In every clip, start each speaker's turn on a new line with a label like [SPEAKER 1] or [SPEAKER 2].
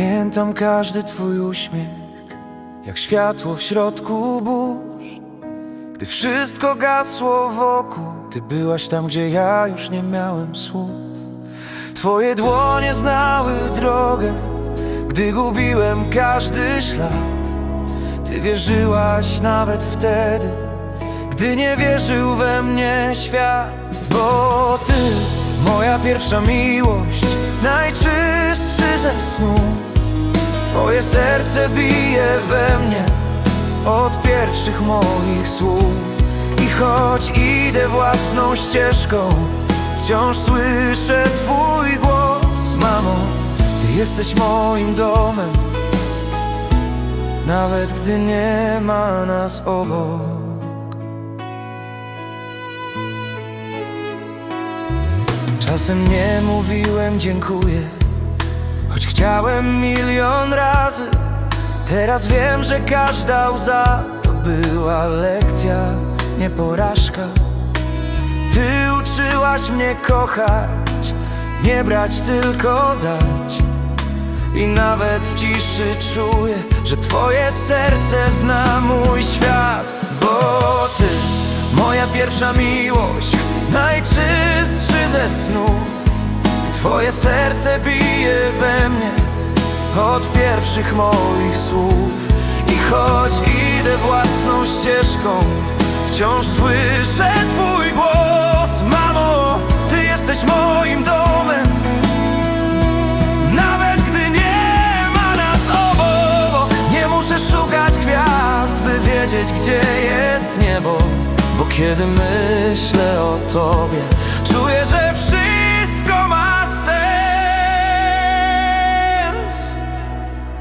[SPEAKER 1] Pamiętam każdy twój uśmiech, jak światło w środku burz. Gdy wszystko gasło wokół, ty byłaś tam, gdzie ja już nie miałem słów. Twoje dłonie znały drogę, gdy gubiłem każdy ślad. Ty wierzyłaś nawet wtedy, gdy nie wierzył we mnie świat. Bo ty, moja pierwsza miłość, snów. Twoje serce bije we mnie od pierwszych moich słów. I choć idę własną ścieżką, wciąż słyszę Twój głos, mamo. Ty jesteś moim domem, nawet gdy nie ma nas obok. Czasem nie mówiłem dziękuję, choć chciałem milion razy. Teraz wiem, że każda łza to była lekcja, nie porażka. Ty uczyłaś mnie kochać, nie brać, tylko dać. I nawet w ciszy czuję, że Twoje serce zna mój świat, bo Ty, moja pierwsza miłość, najczystszy ze snów. Twoje serce bije we mnie od pierwszych moich słów. I choć idę własną ścieżką, wciąż słyszę Twój głos, mamo. Ty jesteś moim domem. Nawet gdy nie ma nas obok Nie muszę szukać gwiazd, by wiedzieć gdzie jest niebo Bo kiedy myślę o Tobie Czuję, że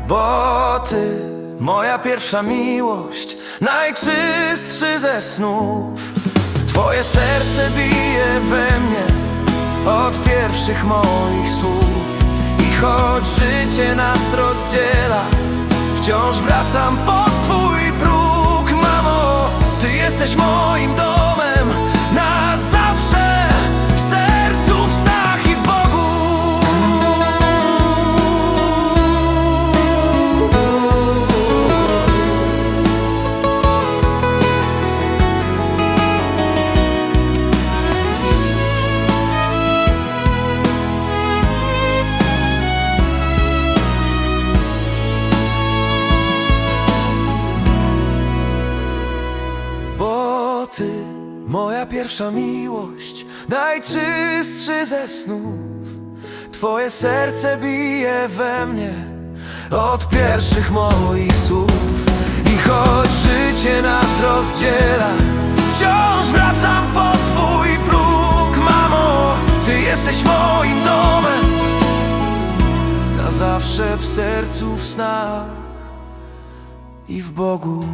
[SPEAKER 1] Bo Ty, moja pierwsza miłość Najczystszy ze snów. Twoje serce bije we mnie od pierwszych moich słów. I choć życie nas rozdziela Wciąż wracam pod twój ty, moja pierwsza miłość, najczystszy ze snów. Twoje serce bije we mnie od pierwszych moich słów. I choć życie nas rozdziela, wciąż wracam pod twój próg, mamo. Ty jesteś moim domem, na zawsze w sercu, w snach i w Bogu.